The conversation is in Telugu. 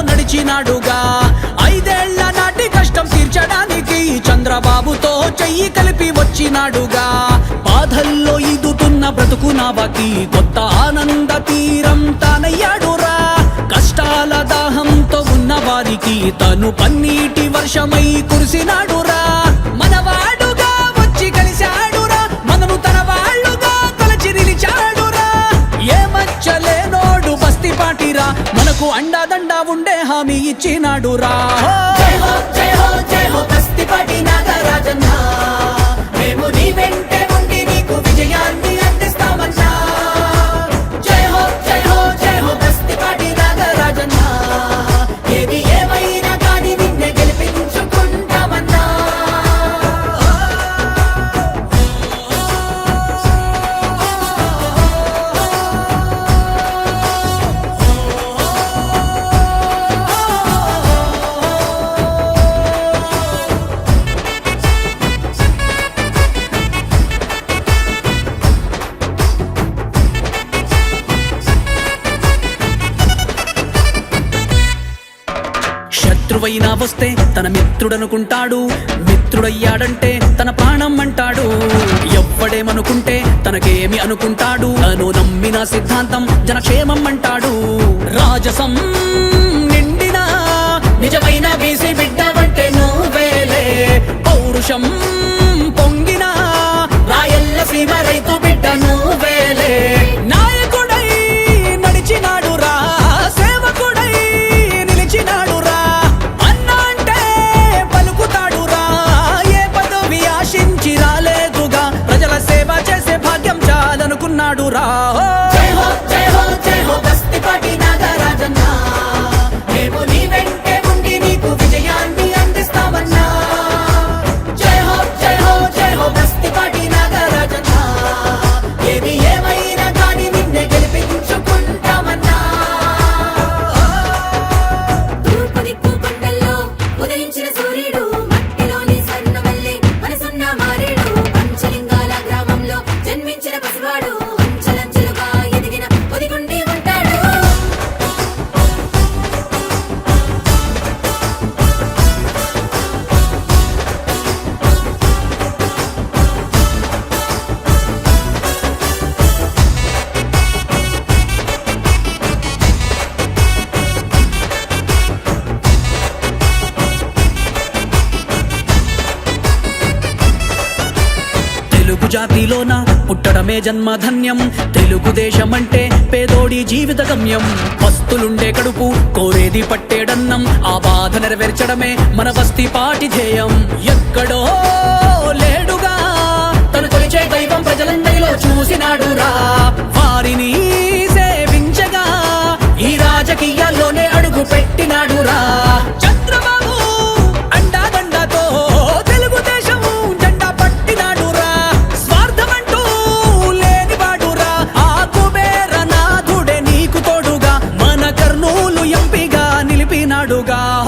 నిలిచినాడుగా ఐదేళ్ళ నాటి కష్టం తీర్చడానికి చంద్రబాబుతో చెయ్యి కలిపి వచ్చినాడుగా. బాధల్లో ఈదుతున్న బ్రతుకు నావకి కొత్త ఆనంద తీరం తానయ్యాడురా. కష్టాల దాహంతో ఉన్న వారికి తను పన్నీటి వర్షమై కురిసినాడురా. బస్తి పాటిరా మనకు అండాదండ ఉండే హామీ ఇచ్చినాడురా. జై హో జై హో జై హో కస్తిపాటి నాగరాజన్. శత్రువైనా వస్తే తన మిత్రుడనుకుంటాడు. మిత్రుడయ్యాడంటే తన ప్రాణం అంటాడు. ఎవ్వడేమనుకుంటే తనకేమి అనుకుంటాడు. తను నమ్మిన సిద్ధాంతం జనక్షేమం అంటాడు. రాజసం చాలనుకున్నాడురా జాతిలోన పుట్టడమే జన్మధన్యం. తెలుగుదేశం అంటే పేదోడి జీవిత గమ్యం వస్తులుండే కడుపు కోరేది పట్టేడన్నం. ఆ బాధ నెరవేర్చడమే మన బస్తీ పాటి ధ్యేయం. ఎక్కడో లేడుగా తను కొలిచే దైవం ప్రజలందరిలో చూసినాడురా. వారిని 路高